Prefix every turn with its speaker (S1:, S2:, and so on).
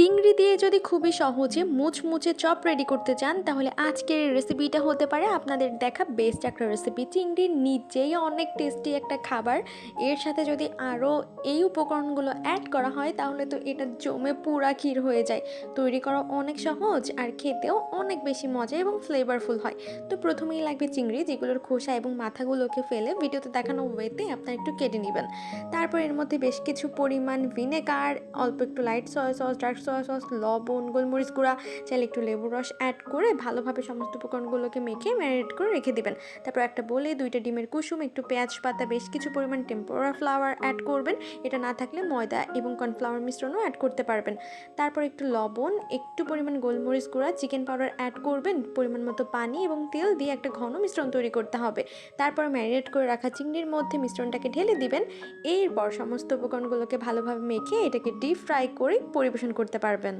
S1: চিংড়ি দিয়ে যদি খুবই সহজে মুচমুচে চপ রেডি করতে চান, তাহলে আজকের রেসিপিটা হতে পারে আপনাদের দেখা বেস্ট একটা রেসিপি চিংড়ি নিজেই অনেক টেস্টি একটা খাবার। এর সাথে যদি আরও এই উপকরণগুলো অ্যাড করা হয়, তাহলে তো এটা জমে পুরা ক্ষীর হয়ে যায়। তৈরি করা অনেক সহজ আর খেতেও অনেক বেশি মজা এবং ফ্লেভারফুল হয়। তো প্রথমেই লাগবে চিংড়ি, যেগুলোর খোসা এবং মাথাগুলোকে ফেলে ভিডিওতে দেখানো ওয়েতে আপনারা একটু কেটে নেবেন। তারপর এর মধ্যে বেশ কিছু পরিমাণ ভিনেগার অল্প একটু light soya sauce dark soya sauce, লবণ, গোলমরিচ গুঁড়া, চাইলে একটু লেবুর রস অ্যাড করে ভালোভাবে সমস্ত উপকরণগুলোকে মেখে ম্যারিনেট করে রেখে দিবেন। তারপর একটা বলে দুইটা ডিমের কুসুম, একটু পেঁয়াজ পাতা, বেশ কিছু পরিমাণ টেম্পোরা ফ্লাওয়ার অ্যাড করবেন। এটা না থাকলে ময়দা এবং কর্নফ্লাওয়ার মিশ্রণও অ্যাড করতে পারবেন। তারপর একটু লবণ, একটু পরিমাণ গোলমরিচ গুঁড়া চিকেন পাউডার অ্যাড করবেন। পরিমাণ মতো পানি এবং তেল দিয়ে একটা ঘন মিশ্রণ তৈরি করতে হবে। তারপর ম্যারিনেট করে রাখা চিংড়ির মধ্যে মিশ্রণটাকে ঢেলে দিবেন। এরপর সমস্ত উপকরণগুলোকে ভালোভাবে মেখে এটাকে ডিপ ফ্রাই করে পরিবেশন করতে পারবেন।